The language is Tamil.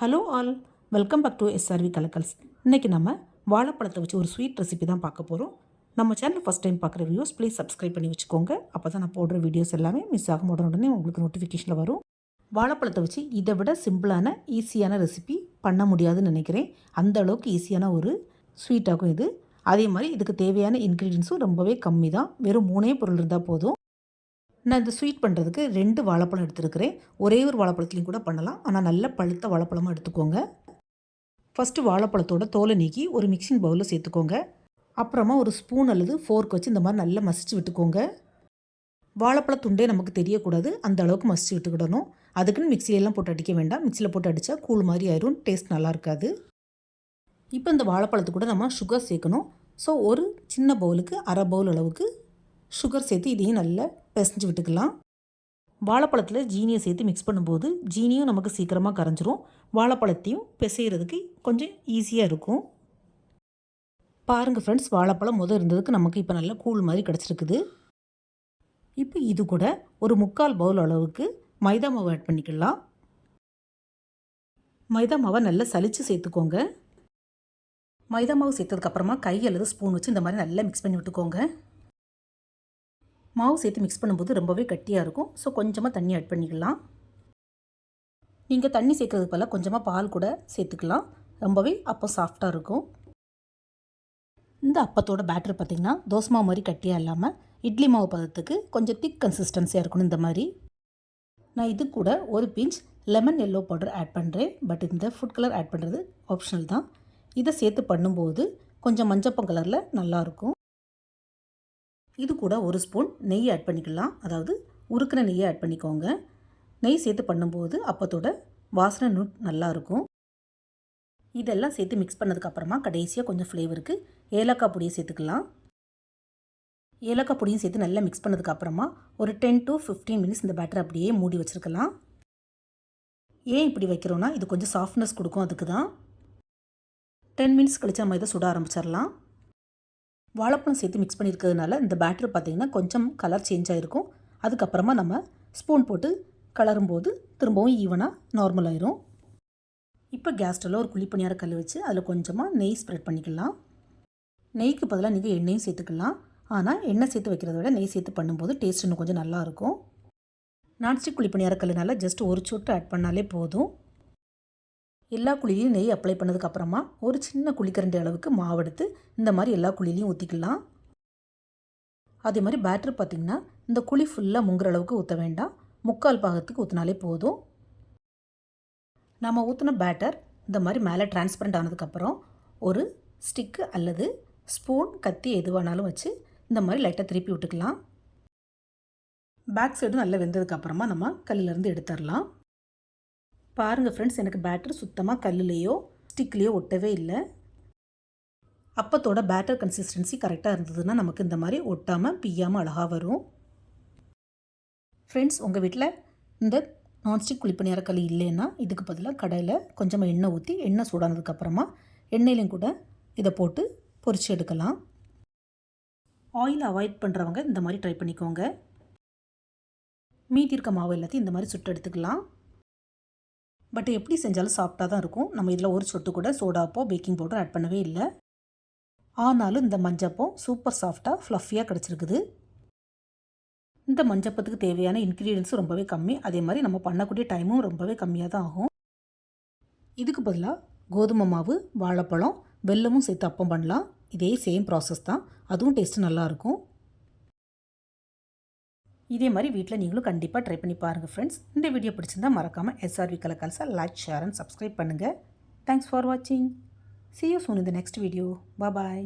Hello all welcome back to SRV Kalakkals. இன்றைக்கி நம்ம வாழைப்பழத்தை வச்சு ஒரு ஸ்வீட் ரெசிபி தான் பார்க்க போகிறோம் நம்ம சேனல் ஃபஸ்ட் டைம் பார்க்குற வியூஸ் ப்ளீஸ் சப்ஸ்கிரைப் பண்ணி வச்சுக்கோங்க. அப்போ தான் நான் போடுற வீடியோஸ் எல்லாமே மிஸ் ஆகும் உடனே உடனே உங்களுக்கு நோட்டிஃபிகேஷனில் வரும். வாழைப்பழத்தை வச்சு இதை விட சிம்பிளான ஈஸியான ரெசிபி பண்ண முடியாதுன்னு நினைக்கிறேன். அந்த அளவுக்கு ஈஸியான ஒரு ஸ்வீட்டாகும் இது. அதே மாதிரி இதுக்கு தேவையான இன்க்ரீடியன்ஸும் ரொம்பவே கம்மி தான் வெறும் மூணே பொருள் இருந்தால் போதும். நான் இந்த ஸ்வீட் பண்ணுறதுக்கு ரெண்டு வாழைப்பழம் எடுத்துருக்கிறேன். ஒரே ஒரு வாழைப்பழத்துலையும் கூட பண்ணலாம். ஆனால் நல்ல பழுத்த வாழைப்பழமாக எடுத்துக்கோங்க. ஃபஸ்ட்டு வாழைப்பழத்தோட தோலை நீக்கி ஒரு மிக்சிங் பவுலில் சேர்த்துக்கோங்க. அப்புறமா ஒரு ஸ்பூன் அல்லது ஃபோர்க் வச்சு இந்த மாதிரி நல்லா மசிச்சு விட்டுக்கோங்க. வாழைப்பழ துண்டே நமக்கு தெரியக்கூடாது. அந்த அளவுக்கு மசிச்சு விட்டுக்கிடணும். அதுக்குன்னு மிக்சியெல்லாம் போட்டு அடிக்க வேண்டாம். மிக்சியில் போட்டு அடித்தா கூழ் மாதிரி ஆயிரும். டேஸ்ட் நல்லா இருக்காது. இப்போ இந்த வாழைப்பழத்து கூட நம்ம சுகர் சேர்க்கணும். ஸோ ஒரு சின்ன பவுலுக்கு அரை பவுல் அளவுக்கு சுகர் சேர்த்து இதையும் நல்லா பிசைஞ்சு விட்டுக்கலாம். வாழைப்பழத்தில் ஜீனியை சேர்த்து மிக்ஸ் பண்ணும்போது ஜீனியும் நமக்கு சீக்கிரமாக கரைஞ்சிரும். வாழைப்பழத்தையும் பிசைகிறதுக்கு கொஞ்சம் ஈஸியாக இருக்கும். பாருங்கள் ஃப்ரெண்ட்ஸ் வாழைப்பழம் முதல் இருந்ததுக்கு நமக்கு இப்போ நல்ல கூழ் மாதிரி கிடச்சிருக்குது. இப்போ இது கூட ஒரு முக்கால் பவுல் அளவுக்கு மைதா மாவு ஆட் பண்ணிக்கலாம். மைதா மாவை நல்லா சலித்து சேர்த்துக்கோங்க. மைதா மாவு சேர்த்ததுக்கப்புறமா கை அல்லது ஸ்பூன் வச்சு இந்த மாதிரி நல்லா மிக்ஸ் பண்ணி விட்டுக்கோங்க. மாவு சேர்த்து மிக்ஸ் பண்ணும்போது ரொம்பவே கட்டியாக இருக்கும். ஸோ கொஞ்சமாக தண்ணி ஆட் பண்ணிக்கலாம். நீங்கள் தண்ணி சேர்க்கறதுக்கு பதிலாக கொஞ்சமாக பால் கூட சேர்த்துக்கலாம். ரொம்பவே அப்போ சாஃப்டாக இருக்கும். இந்த அப்பத்தோட பேட்டர் பார்த்திங்கன்னா தோசை மாவு மாதிரி கட்டியாக இல்லாமல் இட்லி மாவு பதத்துக்கு கொஞ்சம் திக் கன்சிஸ்டன்சியாக இருக்கணும் இந்த மாதிரி. நான் இது கூட ஒரு pinch lemon yellow powder add பண்ணுறேன் பட் இந்த ஃபுட் கலர் ஆட் பண்ணுறது ஆப்ஷனல் தான். இதை சேர்த்து பண்ணும்போது கொஞ்சம் மஞ்சப்பம் கலரில் நல்லாயிருக்கும் இது கூட ஒரு ஸ்பூன் நெய் ஆட் பண்ணிக்கலாம். அதாவது உருக்கின நெய்யை ஆட் பண்ணிக்கோங்க. நெய் சேர்த்து பண்ணும்போது அப்பத்தோட வாசனை நுட் நல்லாயிருக்கும் இதெல்லாம் சேர்த்து மிக்ஸ் பண்ணதுக்கப்புறமா கடைசியாக கொஞ்சம் ஃப்ளேவருக்கு ஏலக்காய் பொடியை சேர்த்துக்கலாம். ஏலக்காய் பொடியும் சேர்த்து நல்லா மிக்ஸ் பண்ணதுக்கப்புறமா ஒரு டென் டு ஃபிஃப்டீன் மினிட்ஸ் இந்த பேட்டர் அப்படியே மூடி வச்சுருக்கலாம். ஏன் இப்படி வைக்கிறோன்னா இது கொஞ்சம் சாஃப்ட்னஸ் கொடுக்கும் அதுக்கு தான் டென் மினிட்ஸ் கழிச்சு நம்ம இதை சுட ஆரம்பிச்சிடலாம். வாழைப்பழம் சேர்த்து மிக்ஸ் பண்ணியிருக்கிறதுனால இந்த பேட்டர் பார்த்திங்கன்னா கொஞ்சம் கலர் சேஞ்ச் ஆகிருக்கும் அதுக்கப்புறமா நம்ம ஸ்பூன் போட்டு கலரும் போது திரும்பவும் ஈவனாக நார்மல் ஆயிரும். இப்போ கேஸ்டில் ஒரு குழி பணியார கல் வச்சு அதில் கொஞ்சமாக நெய் ஸ்ப்ரெட் பண்ணிக்கலாம். நெய்க்கு பதிலாக நீங்கள் எண்ணெயும் சேர்த்துக்கலாம். ஆனால் எண்ணெய் சேர்த்து வைக்கிறத விட நெய் சேர்த்து பண்ணும்போது டேஸ்ட் இன்னும் கொஞ்சம் நல்லாயிருக்கும் நான்ஸ்டிக் குழிப்பணியார கல்லுனால ஜஸ்ட் ஒரு சொட்டு ஆட் பண்ணாலே போதும். எல்லா குழிலையும் நெய் அப்ளை பண்ணதுக்கப்புறமா ஒரு சின்ன குழிக்கரண்டி அளவுக்கு மாவு எடுத்து இந்த மாதிரி எல்லா குழிலையும் ஊற்றிக்கலாம் அதே மாதிரி பேட்டர் பார்த்திங்கன்னா இந்த குழி ஃபுல்லாக முங்குற அளவுக்கு ஊற்ற வேண்டாம். முக்கால் பாகத்துக்கு ஊற்றினாலே போதும். நம்ம ஊற்றின பேட்டர் இந்த மாதிரி மேலே டிரான்ஸ்பரண்ட் ஆனதுக்கப்புறம் ஒரு ஸ்டிக்கு அல்லது ஸ்பூன் கத்தி எது வேணாலும் வச்சு இந்த மாதிரி லைட்டாக திருப்பி விட்டுக்கலாம். பேக் சைடு நல்லா வெந்ததுக்கப்புறமா நம்ம கல்லிலேருந்து எடுத்துடலாம். பாருங்கள் ஃப்ரெண்ட்ஸ் எனக்கு பேட்டர் சுத்தமாக கல்லுலேயோ ஸ்டிக்லேயோ ஒட்டவே இல்லை. அப்பத்தோட பேட்டர் கன்சிஸ்டன்சி கரெக்டாக இருந்ததுன்னா நமக்கு இந்த மாதிரி ஒட்டாமல் பிய்யாமல் அழகாக வரும். ஃப்ரெண்ட்ஸ் உங்கள் வீட்டில் இந்த நான்ஸ்டிக் குழிப்பணியார களி இல்லைன்னா இதுக்கு பதிலாக கடையில் கொஞ்சமாக எண்ணெய் ஊற்றி எண்ணெய் சூடானதுக்கப்புறமா எண்ணெயிலையும் கூட இதை போட்டு பொரித்து எடுக்கலாம். ஆயில் அவாய்ட் பண்ணுறவங்க இந்த மாதிரி ட்ரை பண்ணிக்கோங்க. மீதி இருக்க மாவு எல்லாத்தையும் இந்த மாதிரி சுட்டு எடுத்துக்கலாம். பட் எப்படி செஞ்சாலும் சாஃப்டாக தான் இருக்கும். நம்ம இதில் ஒரு சொட்டு கூட சோடாப்போ பேக்கிங் பவுடர் ஆட் பண்ணவே இல்லை. ஆனாலும் இந்த மஞ்சப்போ சூப்பர் சாஃப்டாக ஃப்ளஃபியாக கிடச்சிருக்குது. இந்த மஞ்சப்பத்துக்கு தேவையான இன்க்ரீடியன்ஸும் ரொம்பவே கம்மி. அதே மாதிரி நம்ம பண்ணக்கூடிய டைமும் ரொம்பவே கம்மியாக தான் ஆகும். இதுக்கு பதிலாக கோதுமை மாவு வாழைப்பழம் வெல்லமும் சேர்த்து அப்பம் பண்ணலாம். இதே சேம் ப்ராசஸ் தான். அதுவும் டேஸ்ட்டு நல்லாயிருக்கும் இதே மாதிரி வீட்டில் நீங்களும் கண்டிப்பாக ட்ரை பண்ணி பாருங்கள் ஃப்ரெண்ட்ஸ் இந்த வீடியோ பிடிச்சிருந்தால் மறக்காமல் எஸ்ஆர்வி கலக்கல்ஸை லைக் ஷேர் அண்ட் சப்ஸ்கிரைப் பண்ணுங்கள் தேங்க்ஸ் ஃபார் வாட்சிங் சி யூ சூன் இந்த நெக்ஸ்ட் வீடியோ பாய்